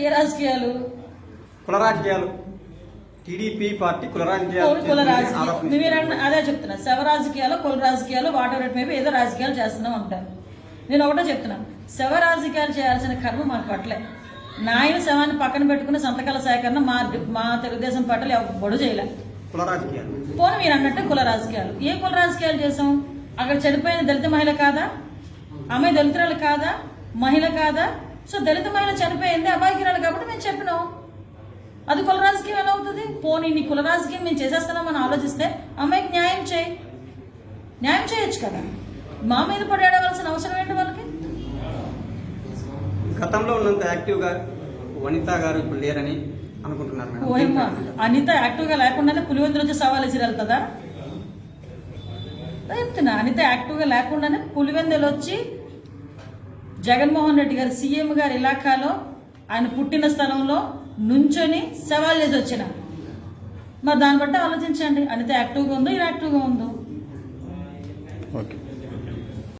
ఏ రాజకీయాలు? కుల రాజకీయాలు. టీడీపీ పార్టీ కుల రాజకీయాలు మీరు అదే చెప్తున్నా. శవ రాజకీయాలు కుల రాజకీయాలు వాట్ ఎవర్ ఇట్ మేబీ ఏదో రాజకీయాలు చేస్తున్నాం అంటారు. నేను ఒకటే చెప్తున్నాను శవ రాజకీయాలు చేయాల్సిన కర్మ మాకు పట్లే నాయన శవాన్ని పక్కన పెట్టుకుని సంతకాల సేకరణ మా మా తెలుగుదేశం పార్టీలు ఎవ్వడు చేయలే. కుల రాజకీయాలు. పోనీ మీరు అన్నట్టు కుల రాజకీయాలు. ఏ కుల రాజకీయాలు చేసాం? అక్కడ చనిపోయిన దళిత మహిళ కాదా? ఆమె దళితురాలు కాదా? మహిళ కాదా? సో దళిత మహిళ చనిపోయింది అబాయికిరాలు కాబట్టి మేము చెప్పినాం. అది కుల రాజకీయం ఎలా అవుతుంది? పోనీ నీ కుల రాజకీయం మేము చేసేస్తున్నామని ఆలోచిస్తే అమ్మాయికి న్యాయం చేయి. న్యాయం చేయొచ్చు కదా? మా మీద పడేయవలసిన అవసరం ఏంటి వాళ్ళకి? గతంలో ఉన్నంత యాక్టివ్గా వనిత గారు ఇప్పుడు లేరని అనుకుంటున్నారు అనిత యాక్టివ్గా లేకుండానే పులివెందులు వచ్చి సవాల్ వెళ్తుందా అదే చెప్తున్నా అనిత యాక్టివ్గా లేకుండానే పులివెందులు వచ్చి జగన్మోహన్ రెడ్డి గారు సీఎం గారి ఇలాకాలో ఆయన పుట్టిన స్థలంలో నుంచొని సవాల్ ఏదో వచ్చిన మరి దాన్ని బట్టి ఆలోచించండి. అనిత యాక్టివ్గా ఉందో ఇన్యాక్టివ్గా ఉందో. ఓకే.